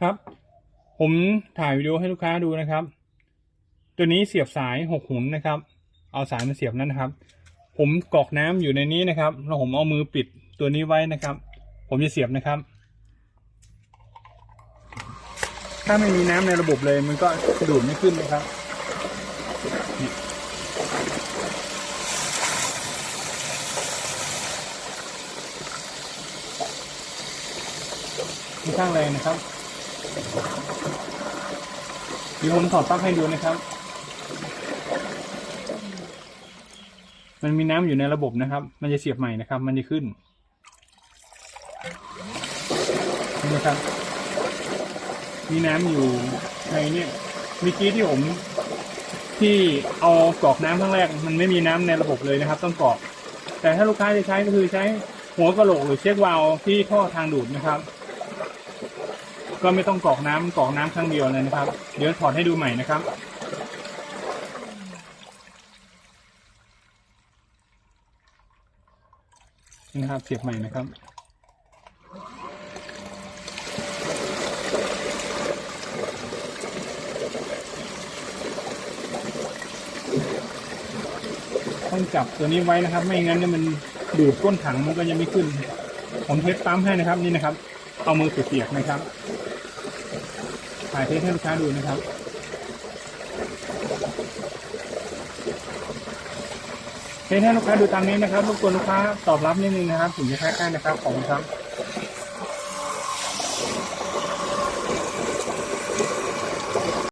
ครับ ผมถ่ายวิดีโอให้ลูกค้าดูนะครับ ตัวนี้เสียบสายหกหุนนะครับ เอาสายมาเสียบนั่นนะครับ ผมกอกน้ำอยู่ในนี้นะครับ แล้วผมเอามือปิดตัวนี้ไว้นะครับ ผมจะเสียบนะครับ ถ้าไม่มีน้ำในระบบเลยมันก็ดูดไม่ขึ้นนะครับค่อนข้างแรงนะครับ เดี๋ยวผมถอดปลั๊กให้ดูนะครับ มันมีน้ำอยู่ในระบบนะครับ มันจะเสียบใหม่นะครับ มันจะขึ้นนี่นะครับ มีน้ำอยู่ในเนี่ยเมื่อกี้ที่ผมที่เอากรอกน้ำครั้งแรก มันไม่มีน้ำในระบบเลยนะครับ ต้องกรอก แต่ถ้าลูกค้าจะใช้ก็คือใช้หัวกระโหลกหรือเช็ควาล์วที่ท่อทางดูดนะครับ ก็ไม่ต้องกรอกน้ำกรอกน้ำครั้งเดียวเลยนะครับ เดี๋ยวถอดให้ดูใหม่นะครับ นะครับเสียบใหม่นะครับต้องจับตัวนี้ไว้นะครับ ไม่งั้นเนี่ยมันดูดก้นถังมันก็ยังไม่ขึ้น ผมเทสปั๊มให้นะครับนี่นะครับ เอามือเปียกๆนะครับ ถ่ายเทสให้ลูกค้าดูนะครับเทสให้ลูกค้าดูตามนี้นะครับรบกวนลูกค้าตอบรับนิดนึงนะครับถึงจะแค่ได้นะครับขอบคุณครับ